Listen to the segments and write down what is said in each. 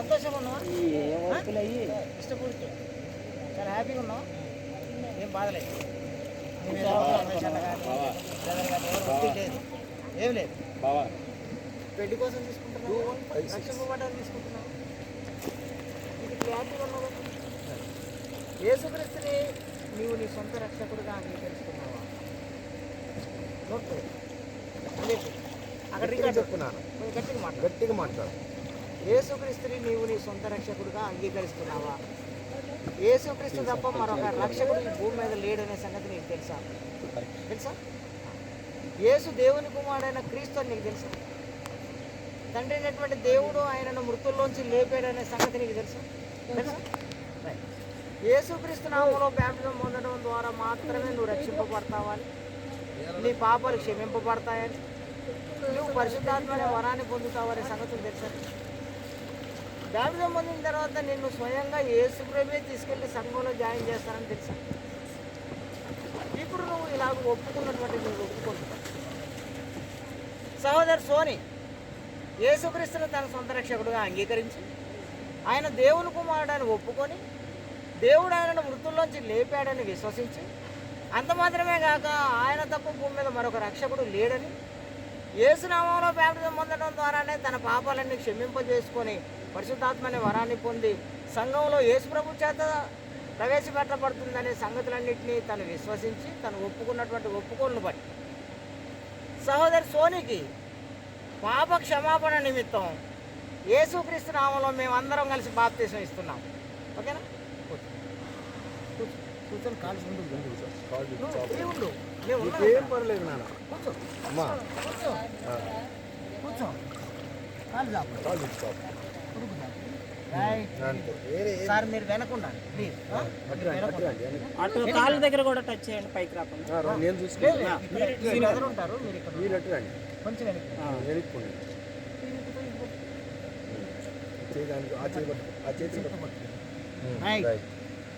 సంతోషంగా ఉన్నావా? ఇష్టపూర్తి. చాలా హ్యాపీగా ఉన్నావు? ఏం బాధలేదు. ఏం లేదు. బావా. పెళ్ళి కోసం తీసుకుంటున్నావు? రక్షింపబడ్డానికి తీసుకుంటున్నావు? ఇది క్లారిటీగా ఉన్నావు? యేసుక్రీస్తుని నీవు నీ సొంత రక్షకుడుగా అంగీకరిస్తున్నావా? నోట్ లేదు అక్కడ రికార్డ్. చెప్తున్నాను. కొంచెం గట్టిగా మాట్లాడు. గట్టిగా మాట్లాడు. యేసుక్రీస్తుని నీవు నీ సొంత రక్షకుడిగా అంగీకరిస్తున్నావా? యేసుక్రీస్తు తప్ప మరొక రక్షకుడు ఈ భూమి మీద లేడనే సంగతి నీకు తెలుసా? తెలుసా? యేసు దేవుని కుమారుడైన క్రీస్తు అని నీకు తెలుసా? తండ్రి అయినటువంటి దేవుడు ఆయనను మృతుల్లోంచి లేపాడనే సంగతి నీకు తెలుసా? తెలుసా? యేసుక్రీస్తు నామంలో బ్యాప్టిజం పొందడం ద్వారా మాత్రమే నువ్వు రక్షింపబడతావని నీ పాపాలు క్షమింపబడతాయని నువ్వు పరిశుద్ధాత్మనే వరాన్ని పొందుతావనే సంగతులు తెలుసా? బ్యాప్టిజం పొందిన తర్వాత నిన్ను స్వయంగా యేసుప్రభే తీసుకెళ్ళి సంఘంలో జాయిన్ చేస్తానని తెలుసా? ఇప్పుడు నువ్వు ఇలాగ ఒప్పుకున్నటువంటి నువ్వు ఒప్పుకుంటున్నావు సహోదరు సోని యేసుక్రీస్తును తన సొంత రక్షకుడుగా అంగీకరించి ఆయన దేవుని కుమారుడని ఒప్పుకొని దేవుడు ఆయనను మృతుల్లోంచి లేపాడని విశ్వసించి అంత మాత్రమే కాక ఆయన తప్ప భూమి మీద మరొక రక్షకుడు లేడని యేసునామంలో బ్యాప్టిజం పొందడం ద్వారానే తన పాపాలన్నీ క్షమింపజేసుకొని పరిశుద్ధాత్మ అనే వరాన్ని పొంది సంఘంలో యేసు ప్రభు చేత ప్రవేశపెట్టబడుతుందనే సంగతులన్నింటినీ తను విశ్వసించి తను ఒప్పుకున్నటువంటి ఒప్పుకోలను బట్టి. సహోదరి సోనికి పాప క్షమాపణ నిమిత్తం యేసుక్రీస్తు నామంలో మేమందరం కలిసి బాప్తీసం ఇస్తున్నాం. ఓకేనా? కూర్చో. కూర్చో. కూర్చొని కాలు ముందుకు జరుగు. నువ్వు ఫ్రీ ఉండు. మేము ఉన్నాం ఏం ఇక్కడ. పర్లేదు నాన్న. కూర్చో. అమ్మా. కూర్చో. ఆ, కూర్చో సార్ మీరు వెనకుండా ప్లీజ్? అటు కాళ్ళ దగ్గర కూడా టచ్ చేయండి పైకి రాకుండా. నేను చూసుకుంటా. మీరు ఇక్కడ మీరు అటు రండి. కొంచెం వెనక్కి. వెనక్కి.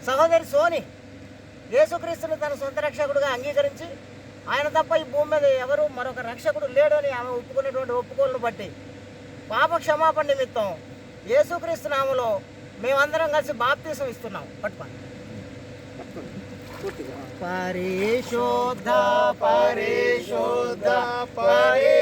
సహోదరి సోని యేసుక్రీస్తును తన సొంత రక్షకుడుగా అంగీకరించి ఆయన తప్ప ఈ భూమి మీద ఎవరు మరొక రక్షకుడు లేడు అని ఆమె ఒప్పుకునేటువంటి ఒప్పుకోలను బట్టి పాప క్షమాపణ నిమిత్తం యేసుక్రీస్తు నామలో మేమందరం కలిసి బాప్తీసం ఇస్తున్నాం. పట్టుకోండి. పరిశోధ పరిశోధ పరిశోధ